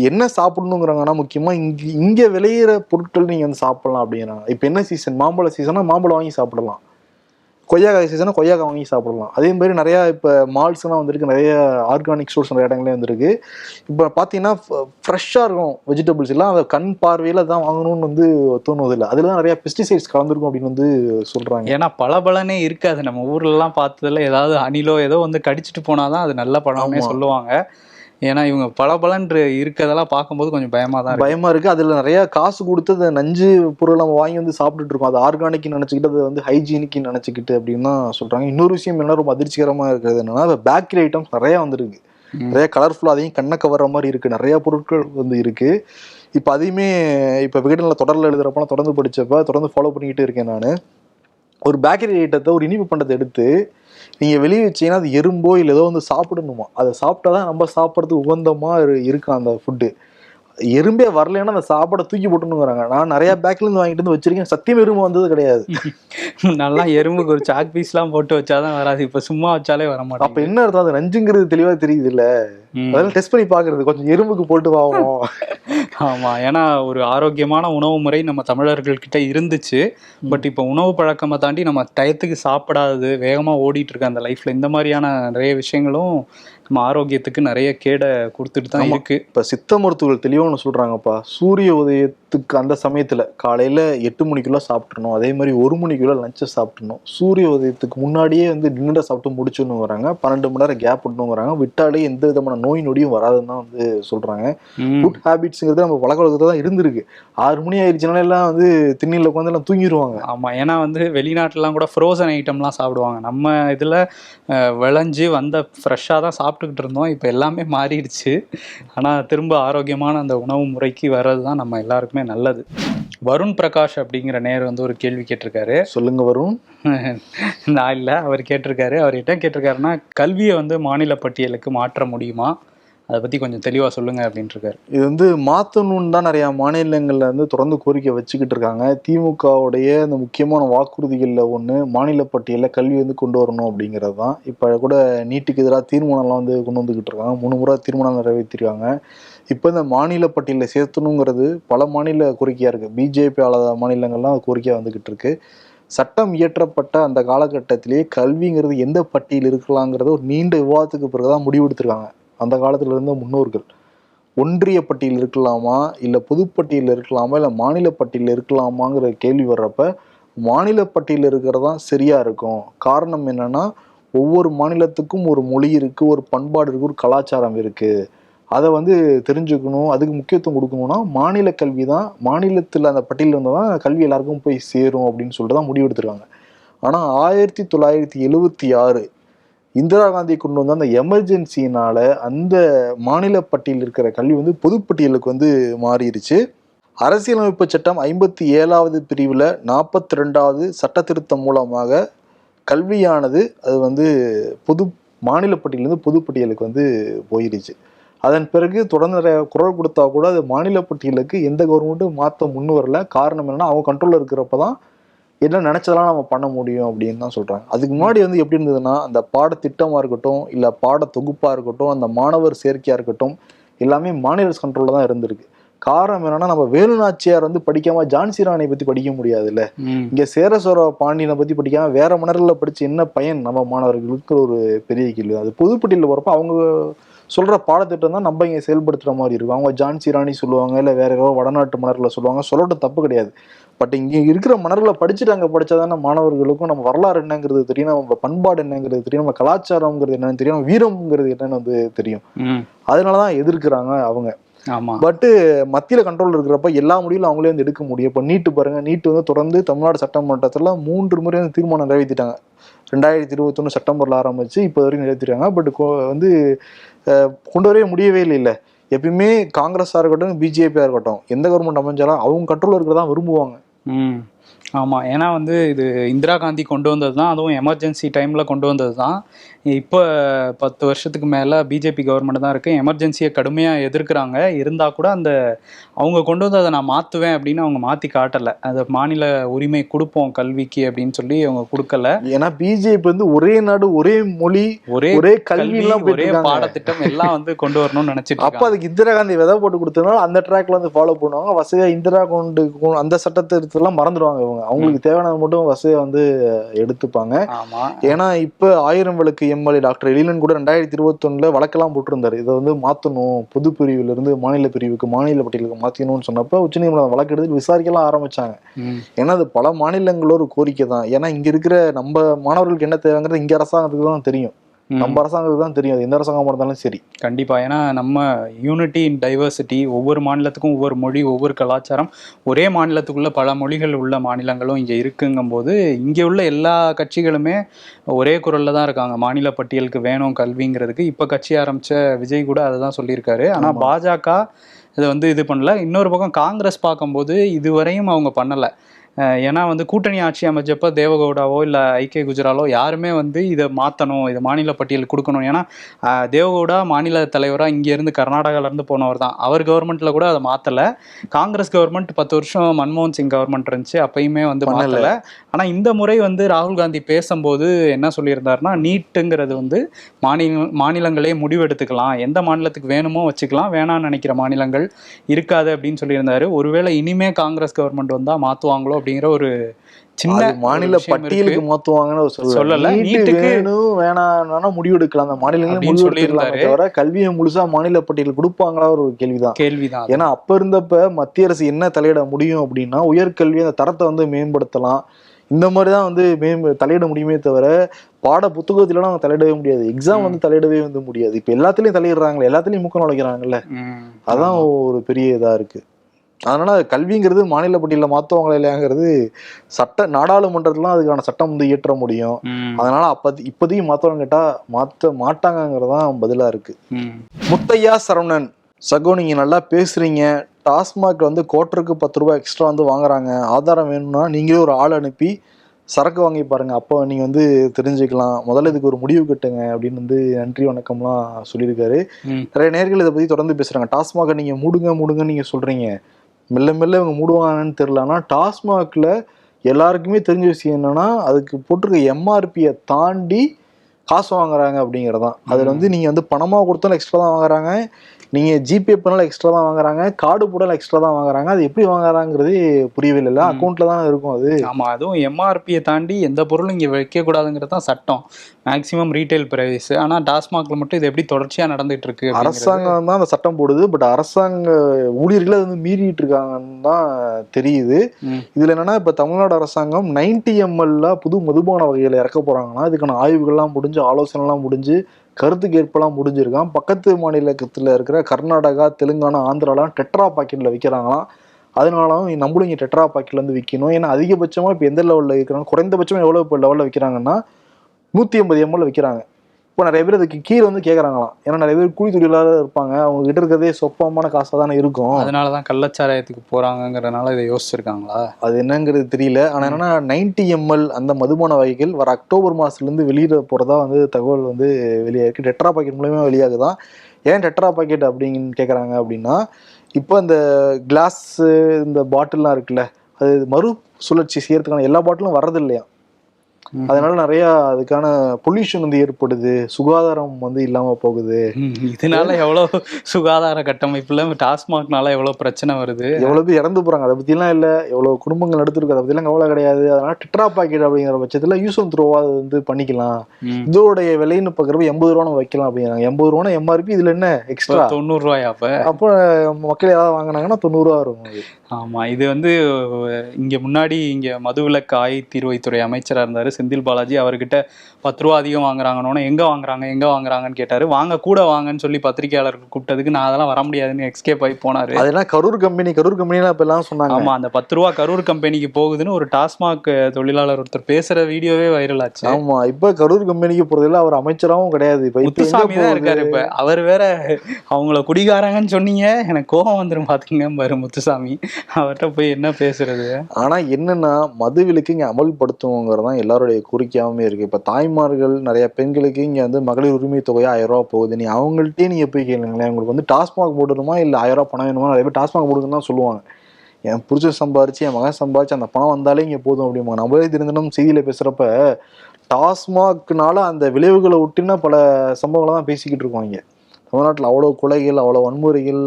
என்ன சாப்பிடணுங்கிறாங்கன்னா முக்கியமாக இங்கே இங்கே விளையிற பொருட்கள் நீங்கள் வந்து சாப்பிடலாம் அப்படிங்கிறாங்க. இப்போ என்ன சீசன் மாம்பழ சீசனா மாம்பழம் வாங்கி சாப்பிடலாம். கொய்யாக்காய் சீசனா கொய்யாக்காய் வாங்கி சாப்பிடலாம். அதே மாதிரி நிறையா இப்போ மால்ஸ்லாம் வந்திருக்கு. நிறைய ஆர்கானிக் ஸ்டோர்ஸ் நிறைய இடங்களே வந்திருக்கு. இப்போ பார்த்தீங்கன்னா ஃப்ரெஷ்ஷாக இருக்கும் வெஜிடபிள்ஸ் எல்லாம். அதை கண் பார்வையில் தான் வாங்கணும்னு வந்து தோணுவதில்லை. அதில் தான் நிறைய பெஸ்டிசைட்ஸ் கலந்துருக்கும் அப்படின்னு வந்து சொல்கிறாங்க ஏன்னா பளபளனே இருக்காது. நம்ம ஊர்ல எல்லாம் பார்த்ததுல ஏதாவது அணிலோ ஏதோ வந்து கடிச்சிட்டு போனாதான் அது நல்ல பழம்னே. சொல்லுவாங்க. ஏன்னா இவங்க பளபளன்று இருக்கதெல்லாம் பார்க்கும்போது கொஞ்சம் பயமா தான் இருக்கு. பயமா இருக்கு. அதுல நிறைய காசு கொடுத்து அந்த நஞ்சு பொருள் நம்ம வாங்கி வந்து சாப்பிட்டுட்டு இருக்கோம். அது ஆர்கானிக் நினைச்சுக்கிட்டு அது வந்து ஹைஜீனிக் நினைச்சுக்கிட்டு அப்படின்னு தான் சொல்றாங்க. இன்னொரு விஷயம் என்ன ரொம்ப அதிர்ச்சிகரமா இருக்கிறது என்னன்னா பேக்கரி ஐட்டம்ஸ் நிறைய வந்திருக்கு. நிறைய கலர்ஃபுல்லா அதையும் கண்ணை கவர்ற மாதிரி இருக்கு. நிறைய பொருட்கள் வந்து இருக்கு. இப்போ அதையுமே இப்போ விகடனில் தொடரில் எழுதுறப்பலாம் தொடர்ந்து படிச்சப்ப தொடர்ந்து ஃபாலோ பண்ணிக்கிட்டு இருக்கேன் நான். ஒரு பேக்கரி ஐட்டத்தை ஒரு இனிப்பு பண்டத்தை எடுத்து நீங்கள் வெளியே வச்சீங்கன்னா அது எறும்போ இல்லை ஏதோ வந்து சாப்பிடணுமா? அதை சாப்பிட்டா தான் நம்ம சாப்பிட்றதுக்கு உகந்தமா இரு- இருக்கும் அந்த ஃபுட்டு எறும்பே வரலைன்னா அந்த சாப்பாடை தூக்கி போட்டுனுங்கிறாங்க நான் நிறைய பேக்ல இருந்து வாங்கிட்டு வந்து வச்சிருக்கேன். சத்தியம் எறும்பு வந்தது கிடையாது. நல்லா எறும்புக்கு ஒரு சாக் பீஸ்லாம் போட்டு வச்சாதான் வராது. இப்ப சும்மா வச்சாலே வர அப்ப மாட்டேங்குது என்ன அர்த்தம்? அது நஞ்சுங்கிறது தெளிவா தெரியுது இல்ல. அதெல்லாம் டெஸ்ட் பண்ணி பாக்குறது கொஞ்சம் எறும்புக்கு போட்டு வாவோம் ஆமா. ஏன்னா ஒரு ஆரோக்கியமான உணவு முறை நம்ம தமிழர்கள் கிட்ட இருந்துச்சு பட் இப்போ உணவு பழக்கத்தை தாண்டி நம்ம டயத்துக்கு சாப்பிடாதது வேகமா ஓடிட்டு இருக்க அந்த லைஃப்ல இந்த மாதிரியான நிறைய விஷயங்களும் நம்ம ஆரோக்கியத்துக்கு நிறைய கேடை கொடுத்துட்டு தான். இருக்கு. இப்ப சித்த மருத்துவர்கள் தெளிவா ஒன்று சொல்றாங்கப்பா. சூரிய உதயத்துக்கு அந்த சமயத்துல காலையில எட்டு மணிக்குள்ள சாப்பிட்றணும் அதே மாதிரி ஒரு மணிக்குள்ள லஞ்சை சாப்பிட்றணும் சூரிய உதயத்துக்கு முன்னாடியே வந்து டின்னரை சாப்பிட்டு முடிச்சுன்னுங்கிறாங்க பன்னெண்டு மணி நேரம் கேப் விடணுங்கிறாங்க விட்டாலே எந்த விதமான நோய் நொடியும் வராதுன்னு தான் வந்து சொல்றாங்க. குட் ஹேபிட்ஸுங்கிறது நம்ம பழக்க வழக்கத்துல தான் இருந்திருக்கு. ஆறு மணி ஆயிடுச்சுனால எல்லாம் வந்து திண்ணில உட்காந்து எல்லாம் தூங்கிடுவாங்க ஆமா ஏன்னா வந்து வெளிநாட்டுலாம் கூட ஃப்ரோசன் ஐட்டம்லாம் சாப்பிடுவாங்க. நம்ம இதுல விளைஞ்சு வந்த ஃப்ரெஷ்ஷாக தான் சாப்பிட்டுக்கிட்டு இருந்தோம். இப்போ எல்லாமே மாறிடுச்சு. ஆனா திரும்ப ஆரோக்கியமான அந்த உணவு முறைக்கு வர்றது தான் நம்ம எல்லாருக்குமே நல்லது. வருண் பிரகாஷ் அப்படிங்கிற நேர் வந்து ஒரு கேள்வி கேட்டிருக்காரு. சொல்லுங்க வரும் நான் இல்லை அவர் கேட்டிருக்காரு. அவர் என்ன கேட்டிருக்காருன்னா கல்வியை வந்து மாநில பட்டியலுக்கு மாற்ற முடியுமா? அதை பற்றி கொஞ்சம் தெளிவாக சொல்லுங்கள் அப்படின்ட்டு இருக்காரு இது வந்து மாற்றணும்னு தான் நிறையா மாநிலங்களில் வந்து தொடர்ந்து கோரிக்கை வச்சுக்கிட்டு இருக்காங்க. திமுகவுடைய அந்த முக்கியமான வாக்குறுதிகளில் ஒன்று மாநில பட்டியலில் கல்வி வந்து கொண்டு வரணும் அப்படிங்கிறது தான். இப்போ கூட நீட்டுக்கு எதிராக தீர்மானம்லாம் வந்து கொண்டு வந்துக்கிட்டு இருக்காங்க. மூணு முறை தீர்மானம் நிறைவேற்றிருக்காங்க. இப்போ இந்த மாநில பட்டியலில் சேர்த்தணுங்கிறது பல மாநில கோரிக்கையாக இருக்குது பிஜேபி ஆளாத மாநிலங்கள்லாம் கோரிக்கையாக வந்துக்கிட்டு இருக்குது சட்டம் இயற்றப்பட்ட அந்த காலகட்டத்திலேயே கல்விங்கிறது எந்த பட்டியல் இருக்கலாங்கிறத ஒரு நீண்ட விவாதத்துக்கு பிறகு தான் முடிவெடுத்திருக்காங்க. அந்த காலத்தில் இருந்த முன்னோர்கள். ஒன்றிய பட்டியல் இருக்கலாமா? இல்லை பொதுப்பட்டியல் இருக்கலாமா? இல்லை மாநில பட்டியல் இருக்கலாமாங்கிற கேள்வி வர்றப்ப மாநில பட்டியல் இருக்கிறது தான் சரியா இருக்கும். காரணம் என்னன்னா ஒவ்வொரு மாநிலத்துக்கும் ஒரு மொழி இருக்கு ஒரு பண்பாடு இருக்கு ஒரு கலாச்சாரம் இருக்கு. அதை வந்து தெரிஞ்சுக்கணும் அதுக்கு முக்கியத்துவம் கொடுக்கணும்னா மாநில கல்வி தான் மாநிலத்தில் அந்த பட்டியல் இருந்தால் தான் கல்வி எல்லாருக்கும் போய் சேரும் அப்படின்னு சொல்லிட்டு தான் முடிவெடுத்துருக்காங்க. ஆனால் ஆயிரத்தி தொள்ளாயிரத்தி எழுவத்தி ஆறு இந்திரா காந்தி கொண்டு வந்த அந்த எமர்ஜென்சினால அந்த மாநில பட்டியலில் இருக்கிற கல்வி வந்து பொதுப்பட்டியலுக்கு வந்து மாறிடுச்சு அரசியலமைப்பு சட்டம் ஐம்பத்தி ஏழாவது பிரிவில் நாற்பத்தி ரெண்டாவது சட்ட திருத்தம் மூலமாக கல்வியானது அது வந்து பொது மாநில பட்டியலேருந்து பொதுப்பட்டியலுக்கு வந்து போயிடுச்சு அதன் பிறகு தொடர்ந்து குரல் கொடுத்தா கூட அது மாநில பட்டியலுக்கு எந்த கவர்மெண்ட்டும் மாற்ற முன் வரல. காரணம் என்னன்னா அவங்க கண்ட்ரோலில் இருக்கிறப்ப தான் என்ன நினைச்சதெல்லாம் நம்ம பண்ண முடியும் அப்படின்னு தான் சொல்றாங்க. அதுக்கு முன்னாடி வந்து எப்படி இருந்ததுன்னா அந்த பாடத்திட்டமா இருக்கட்டும் இல்ல பாட தொகுப்பா இருக்கட்டும் அந்த மாணவர் சேர்க்கையா இருக்கட்டும் எல்லாமே மாநில கண்ட்ரோல்ல தான் இருந்திருக்கு. காரணம் என்னன்னா நம்ம வேலுநாச்சியார் வந்து படிக்காம ஜான்சி ராணியை பத்தி படிக்க முடியாதுல்ல. இங்க சேரசோர பாண்டியனை பத்தி படிக்காம வேற மன்னர்களை படிச்சு என்ன பயன் நம்ம மாணவர்களுக்கு ஒரு பெரிய கேள்வி. அது பொதுப்பட்டியலில் போறப்ப அவங்க சொல்ற பாடத்திட்டம் தான் நம்ம இங்க செயல்படுத்துற மாதிரி இருக்கும். அவங்க ஜான்சி ராணி சொல்லுவாங்க இல்ல வேற ஏதோ வடநாட்டு மன்னர்களை சொல்லுவாங்க. சொல்லட்டும் தப்பு கிடையாது. பட் இங்க இருக்கிற மன்னர்களை படிச்சுட்டு அங்க படிச்சாதானே மாணவர்களுக்கும் நம்ம வரலாறு என்னங்கிறது தெரியும் நம்ம பண்பாடு என்னங்கிறது தெரியும் நம்ம கலாச்சாரம்ங்கிறது என்னன்னு தெரியும் வீரம்ங்கிறது என்னன்னு வந்து தெரியும். ம். அதனாலதான் எதிர்க்கிறாங்க அவங்க. ஆமா. பட்டு மத்தியில கண்ட்ரோல் இருக்கிறப்ப எல்லா முடிவும் அவங்களே வந்து எடுக்க முடியும். இப்போ நீட்டு பாருங்க நீட்டு வந்து தொடர்ந்து தமிழ்நாடு சட்டமன்றத்துல மூன்று முறை வந்து தீர்மானம் நிறைவேற்றிட்டாங்க. ரெண்டாயிரத்தி இருபத்தொன்னு செப்டம்பர்ல ஆரம்பிச்சு இப்போ வரைக்கும் நிறைவேற்றிருக்காங்க. பட் வந்து கொண்டு வரவே முடியவே இல்லை இல்ல. எப்பயுமே காங்கிரஸா இருக்கட்டும் பிஜேபியா இருக்கட்டும் எந்த கவர்மெண்ட் அமைஞ்சாலும் அவங்க கண்ட்ரோல் இருக்கிறதா விரும்புவாங்க. ம். ஆமாம் ஏன்னா வந்து இது இந்திரா காந்தி கொண்டு வந்தது தான் அதுவும் எமர்ஜென்சி டைமில் கொண்டு வந்தது தான் இப்போ பத்து வருஷத்துக்கு மேலே பிஜேபி கவர்மெண்ட் தான் இருக்குது எமர்ஜென்சியை கடுமையாக எதிர்க்கிறாங்க. இருந்தால் கூட அந்த அவங்க கொண்டு வந்து அதை நான் மாற்றுவேன் அப்படின்னு அவங்க மாற்றி காட்டலை. அதை மாநில உரிமை கொடுப்போம் கல்விக்கு அப்படின்னு சொல்லி அவங்க கொடுக்கல. ஏன்னா பிஜேபி வந்து ஒரே நாடு ஒரே மொழி ஒரே ஒரே கல்வி ஒரே. பாடத்திட்டம் எல்லாம் வந்து கொண்டு வரணும்னு நினைச்சிட்டு அப்ப. அதுக்கு இந்திரா காந்தி விதை போட்டு கொடுத்ததுனால அந்த ட்ராக்ல வந்து ஃபாலோ பண்ணுவாங்க. வசதியா இந்திரா கொண்டு அந்த சட்டத்திட்டத்தெல்லாம் மறந்துடுவாங்க இவங்க. அவங்களுக்கு தேவையானது மட்டும் வசதியா வந்து எடுத்துப்பாங்க. ஆமா. ஏன்னா இப்ப ஆயிரம் விளக்கு எம்எல்ஏ டாக்டர் எழிலன் கூட ரெண்டாயிரத்தி இருபத்தொன்னுல வழக்கெல்லாம் போட்டிருந்தாரு. இதை வந்து மாத்தணும். பொது பிரிவுல இருந்து மாநில பிரிவுக்கு மாநில பட்டியலுக்கு மாத்தணும்னு சொன்னப்ப உச்சநீதிமன்றம் வழக்கு எடுத்து விசாரிக்கலாம் ஆரம்பிச்சாங்க. ஏன்னா அது பல மாநிலங்களோட ஒரு கோரிக்கை தான். ஏன்னா இங்க இருக்கிற நம்ம மாணவர்களுக்கு என்ன தேவைங்கிறது இங்க அரசாங்கத்துக்கு தான் தெரியும். நம்ம அரசாங்கத்துக்கு தான் தெரியும். எந்த அரசாங்கமா இருந்தாலும் சரி. கண்டிப்பா. ஏன்னா நம்ம யூனிட்டி இன் டைவர்சிட்டி ஒவ்வொரு மாநிலத்துக்கும் ஒவ்வொரு மொழி ஒவ்வொரு கலாச்சாரம் ஒரே மாநிலத்துக்குள்ள பல மொழிகள் உள்ள மாநிலங்களும் இங்க இருக்குங்கும்போது இங்க உள்ள எல்லா கட்சிகளுமே ஒரே குரல்ல தான் இருக்காங்க. மாநில பட்டியலுக்கு வேணும் கல்விங்கிறதுக்கு. இப்ப கட்சி ஆரம்பிச்ச விஜய் கூட அதை தான் சொல்லியிருக்காரு. ஆனா ஆமா. பாஜக இதை வந்து இது பண்ணல. இன்னொரு பக்கம் காங்கிரஸ் பார்க்கும்போது இதுவரையும் அவங்க பண்ணலை. ஏன்னா வந்து கூட்டணி ஆட்சி அமைச்சப்ப தேவகவுடாவோ இல்லை ஐகே குஜராலோ யாருமே வந்து இதை மாற்றணும் இதை மாநில பட்டியல் கொடுக்கணும். ஏன்னா தேவகவுடா மாநில தலைவராக இங்கேருந்து கர்நாடகாலேருந்து போனவர் தான். அவர் கவர்மெண்ட்டில் கூட அதை மாற்றலை காங்கிரஸ் கவர்மெண்ட் பத்து வருஷம் மன்மோகன் சிங் கவர்மெண்ட் இருந்துச்சு. அப்பயுமே வந்து. மாற்றலை ஆனால் இந்த முறை வந்து ராகுல் காந்தி பேசும்போது என்ன சொல்லியிருந்தாருன்னா நீட்டுங்கிறது வந்து மாநில மாநிலங்களே முடிவெடுத்துக்கலாம். எந்த மாநிலத்துக்கு வேணுமோ வச்சுக்கலாம். வேணாம்னு நினைக்கிற மாநிலங்கள் இருக்காது அப்படின்னு சொல்லியிருந்தாரு. ஒருவேளை இனிமே காங்கிரஸ் கவர்மெண்ட் வந்தா மாத்துவாங்களோ அப்படிங்கிற ஒரு சின்ன மாநில பட்டியலுக்கு. மாத்துவாங்கன்னு சொல்லல சொல்லல. நீட்டு நீட்டுக்கு- வேணும் முடிவு எடுக்கலாம் அந்த மாநிலங்களே அப்படின்னு முடிவு எடுக்கலாமே சொல்லியிருந்தாரு. தவிர கல்வியை முழுசா மாநில பட்டியல் கொடுப்பாங்களா ஒரு கேள்விதான் கேள்விதான். ஏன்னா அப்ப இருந்தப்ப மத்திய அரசு என்ன தலையிட முடியும் அப்படின்னா உயர்கல்வி அந்த தரத்தை வந்து மேம்படுத்தலாம் இந்த மாதிரி தான் வந்து மேம் தலையிட முடியுமே தவிர பாட புத்தகத்திலாம் அவங்க தலையிடவே முடியாது எக்ஸாம் வந்து தலையிடவே வந்து முடியாது இப்ப எல்லாத்துலயும் தலையிடுறாங்களே எல்லாத்துலயும் முக்கம் நுழைக்கிறாங்கல்ல. அதான் ஒரு பெரிய இதா இருக்கு அதனால கல்விங்கிறது மாநில பட்டியலில் மாத்துவாங்களா இல்லையாங்கிறது சட்ட நாடாளுமன்றத்துலாம் அதுக்கான சட்டம் வந்து இயற்ற முடியும். அதனால அப்ப இப்போதைக்கு மாத்தவங்க கேட்டா மாத்த மாட்டாங்கங்கிறதான் பதிலா இருக்கு. முத்தையா சரவணன் சகோ நீங்க நல்லா பேசுறீங்க. டாஸ்மாக் வந்து கோட்டருக்கு பத்து ரூபாய் எக்ஸ்ட்ரா வந்து வாங்குறாங்க. ஆதாரம் வேணும்னா நீங்களே ஒரு ஆள் அனுப்பி சரக்கு வாங்கி பாருங்க. அப்போ நீங்க வந்து தெரிஞ்சுக்கலாம். முதல்ல இதுக்கு ஒரு முடிவு கட்டுங்க அப்படின்னு வந்து நன்றி வணக்கம்லாம் சொல்லியிருக்காரு. நிறைய நேர்கள் இதை பத்தி தொடர்ந்து பேசுறாங்க. டாஸ்மாகை நீங்க மூடுங்க மூடுங்கன்னு நீங்க சொல்றீங்க. மெல்ல மெல்ல இவங்க மூடுவாங்கன்னு தெரியல. ஆனால் டாஸ்மாகில் எல்லாருக்குமே தெரிஞ்ச விஷயம் என்னென்னா அதுக்கு போட்டிருக்க எம்ஆர்பியை தாண்டி காசு வாங்குறாங்க அப்படிங்கறதான். அதுல வந்து நீங்க வந்து பணமா கொடுத்தாலும் எக்ஸ்ட்ரா தான் வாங்குறாங்க. நீங்க ஜிபே பண்ணாலும் எக்ஸ்ட்ரா தான் வாங்குறாங்க. கார்டு போட்டாலும் எக்ஸ்ட்ரா தான் வாங்குறாங்க. அது எப்படி வாங்குறாங்கிறது புரியவே இல்லை அக்கௌண்ட்ல தான் இருக்கும் அது. ஆமா அதுவும் எம்ஆர்பியை தாண்டி எந்த பொருளும் இங்க வைக்க கூடாதுங்கிறது தான் சட்டம். மேக்சிமம் ரீட்டைல் பிரைஸ் ஆனா டாஸ்மாக்ல மட்டும் இது எப்படி தொடர்ச்சியா நடந்துட்டு இருக்கு அரசாங்கம் தான் அந்த சட்டம் போடுது. பட் அரசாங்க ஊழியர்கள் அது வந்து மீறிட்டு இருக்காங்கன்னு தான் தெரியுது. இதுல என்னன்னா இப்ப தமிழ்நாடு அரசாங்கம் நைன்டி எம்எல்ல புது மதுபான வகைகளை இறக்க போறாங்கன்னா இதுக்கான ஆய்வுகள்லாம் முடிஞ்சு ஆலோசனைலாம் முடிஞ்சு கருத்து கேட்பெல்லாம் முடிஞ்சிருக்கான் பக்கத்து மாநிலத்தில் இருக்கிற கர்நாடகா தெலுங்கானா ஆந்திராலாம் டெட்ரா பாக்கெட்டில் விற்கிறாங்களாம் அதனாலும் நம்மளும் இங்கே டெட்ரா பாக்கெட்ல வந்து விற்கணும் ஏன்னா அதிகபட்சமாக இப்போ எந்த லெவலில் விற்கிறாங்க குறைந்தபட்சமாக எவ்வளோ இப்போ லெவலில் விற்கிறாங்கன்னா நூற்றி ஐம்பது எம்எல் விற்கிறாங்க இப்போ நிறைய பேர் அதுக்கு கீழே வந்து கேட்குறாங்களாம் ஏன்னா நிறைய பேர் கூலி தொழிலாளர் இருப்பாங்க. அவங்க கிட்ட இருக்கிறதே சொப்பமான காசாக தானே இருக்கும். அதனாலதான் கள்ளச்சாராயத்துக்கு போறாங்கங்கறதுனால இதை யோசிச்சிருக்காங்களா? அது என்னங்கிறது தெரியல. ஆனால் என்னன்னா நைன்டி எம்எல் அந்த மதுபான வகைகள் வர அக்டோபர் மாசத்துலேருந்து வெளியிட போகிறதா வந்து தகவல் வந்து வெளியாயிருக்கு. டெட்ரா பாக்கெட் மூலயமா வெளியாகுதான். ஏன் டெட்ரா பாக்கெட் அப்படின்னு கேட்குறாங்க அப்படின்னா இப்போ இந்த கிளாஸ் இந்த பாட்டில்லாம் இருக்குல்ல அது மறு சுழற்சி செய்யறதுக்கான எல்லா பாட்டிலும் வர்றது இல்லையா அதனால நிறைய அதுக்கான பொல்யூஷன் வந்து ஏற்படுது. சுகாதாரம் வந்து இல்லாம போகுது. இதனால எவ்வளவு சுகாதார கட்டமைப்புல டாஸ்மாக்னால எவ்வளவு பிரச்சனை வருது? எவ்வளவு இறந்து போறாங்க. அதை பத்திலாம் இல்ல. எவ்வளவு குடும்பங்கள் நடத்திருக்கு அதை பத்திலாம் கவலை கிடையாது. அதனால டிட்ரா பாக்கெட் அப்படிங்கிற பட்சத்துல யூஸ் அண்ட் த்ரோவா அது வந்து பண்ணிக்கலாம். இதோடைய விலைன்னு பாக்குறப்ப எண்பது ரூபா நம்ம வைக்கலாம் அப்படிங்கிறாங்க. எண்பது ரூபா எம்ஆர்பி இதுல என்ன? எக்ஸ்ட்ரா தொண்ணூறு ரூபாயா அப்ப? அப்போ மக்கள் ஏதாவது வாங்கினாங்கன்னா தொண்ணூறு ரூபா இருக்கும் அது. ஆமா இது வந்து இங்க முன்னாடி இங்க மதுவிலக்கு ஆயத்தீர்வைத்துறை அமைச்சரா இருந்தாரு செந்தில் பாலாஜி. அவர்கிட்ட பத்து ரூபா அதிகம் வாங்குறாங்கன்னு எங்க வாங்குறாங்க எங்க வாங்குறாங்கன்னு கேட்டாரு. வாங்க கூட வாங்கன்னு சொல்லி பத்திரிகையாளர்கள் கூப்பிட்டதுக்கு நான் அதெல்லாம் வர முடியாதுன்னு எக்ஸ்கேப் ஆகி போனாரு. அதெல்லாம் கரூர் கம்பெனி கரூர் கம்பெனிலாம் இப்ப எல்லாம் சொன்னாங்க. ஆமா அந்த பத்து ரூபா கரூர் கம்பெனிக்கு போகுதுன்னு ஒரு டாஸ்மாக் தொழிலாளர் ஒருத்தர் பேசுற வீடியோவே வைரல் ஆச்சு. ஆமா இப்ப கரூர் கம்பெனிக்கு போறதுல அவர் அமைச்சராவும் கிடையாது. இப்ப முத்துசாமி தான்? இருக்காரு இப்ப. அவர் வேற அவங்கள குடிகாரங்கன்னு சொன்னீங்க எனக்கு கோபம் வந்துரும் பாத்துங்க பாரு முத்துசாமி. அவர்கிட்ட போய் என்ன பேசுறது? ஆனா என்னன்னா மதுவிலக்கு இங்க அமல்படுத்துவோங்கிறது தான் எல்லாருடைய கோரிக்கையாகவுமே இருக்கு. இப்ப தாய்மார்கள் நிறைய பெண்களுக்கு இங்க வந்து மகளிர் உரிமை தொகையா ஆயிரம் ரூபா போகுது. நீ அவங்கள்ட்டே நீங்க போய் கேளுங்களேன். உங்களுக்கு வந்து டாஸ்மாக் போடணுமா இல்ல ஆயிரம் ரூபா பணம் வேணுமா? நிறைய பேர் டாஸ்மாக் போடுதுன்னு தான் சொல்லுவாங்க. என் புருஷன் சம்பாரிச்சு என் மகன் சம்பாரிச்சு அந்த பணம் வந்தாலே இங்க போதும் அப்படிமா நம்மளே திருந்தனும் செய்தியில பேசுறப்ப டாஸ்மாக்னால அந்த விளைவுகளை ஒட்டின பல சம்பவங்களை தான் பேசிக்கிட்டு இருக்கோம் இங்கே தமிழ்நாட்டில் அவ்வளோ கொலைகள் அவ்வளோ வன்முறைகள்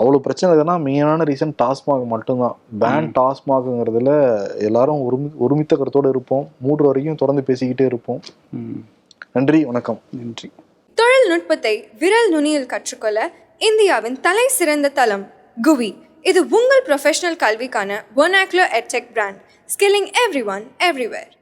அவ்வளோ பிரச்சனை இருக்குன்னா மெயினான ரீசன் டாஸ்மாக் மட்டும்தான். பேன் டாஸ்மாக்ங்கிறதுல எல்லாரும் ஒருமி ஒருமித்த கருத்தோடு இருப்போம். மூன்று வரைக்கும் தொடர்ந்து பேசிக்கிட்டே இருப்போம். நன்றி வணக்கம். நன்றி. தொழில்நுட்பத்தை விரல் நுனியில் கற்றுக்கொள்ள இந்தியாவின் தலை சிறந்த தளம் குவி. இது உங்கள் ப்ரொஃபஷனல் கல்விக்கான ஒனாக்லோ எட்செக் brand skilling every one everywhere